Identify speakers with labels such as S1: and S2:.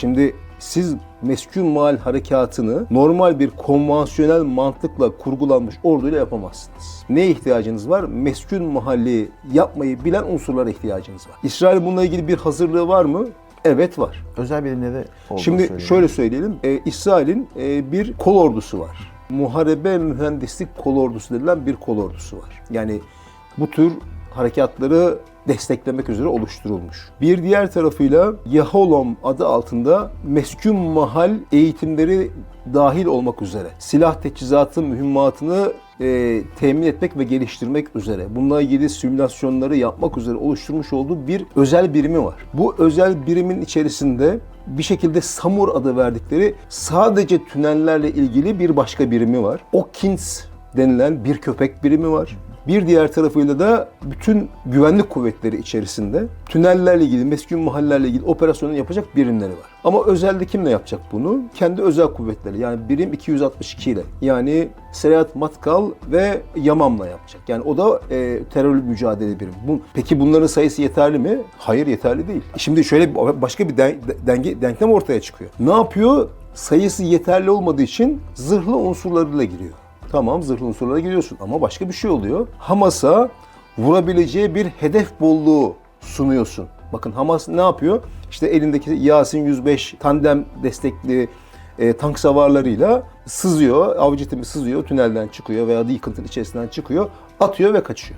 S1: Şimdi siz meskun mal harekatını normal bir konvansiyonel mantıkla kurgulanmış orduyla yapamazsınız. Neye ihtiyacınız var? Meskun mahalli yapmayı bilen unsurlara ihtiyacınız var. İsrail bununla ilgili bir hazırlığı var mı? Evet var.
S2: Özel bilimleri olduğunu
S1: Şimdi
S2: söylüyor.
S1: şöyle söyleyelim. E, İsrail'in e, bir kol ordusu var. Muharebe mühendislik kol ordusu denilen bir kol ordusu var. Yani bu tür harekatları desteklemek üzere oluşturulmuş. Bir diğer tarafıyla Yaholom adı altında meskun mahal eğitimleri dahil olmak üzere silah teçhizatı mühimmatını e, temin etmek ve geliştirmek üzere bununla ilgili simülasyonları yapmak üzere oluşturmuş olduğu bir özel birimi var. Bu özel birimin içerisinde bir şekilde Samur adı verdikleri sadece tünellerle ilgili bir başka birimi var. Okins denilen bir köpek birimi var. Bir diğer tarafıyla da bütün güvenlik kuvvetleri içerisinde tünellerle ilgili, meskun mahallelerle ilgili operasyonu yapacak birimleri var. Ama özelde kimle yapacak bunu? Kendi özel kuvvetleri yani birim 262 ile yani Serhat Matkal ve Yamam'la yapacak. Yani o da e, terörle mücadele birimi. Bu, peki bunların sayısı yeterli mi? Hayır yeterli değil. Şimdi şöyle başka bir den- denge, denklem ortaya çıkıyor. Ne yapıyor? Sayısı yeterli olmadığı için zırhlı unsurlarıyla giriyor. Tamam zırhlı unsurlara giriyorsun ama başka bir şey oluyor. Hamas'a vurabileceği bir hedef bolluğu sunuyorsun. Bakın Hamas ne yapıyor? İşte elindeki Yasin 105 tandem destekli e, tank savarlarıyla sızıyor, avcı timi sızıyor, tünelden çıkıyor veya yıkıntının içerisinden çıkıyor, atıyor ve kaçıyor.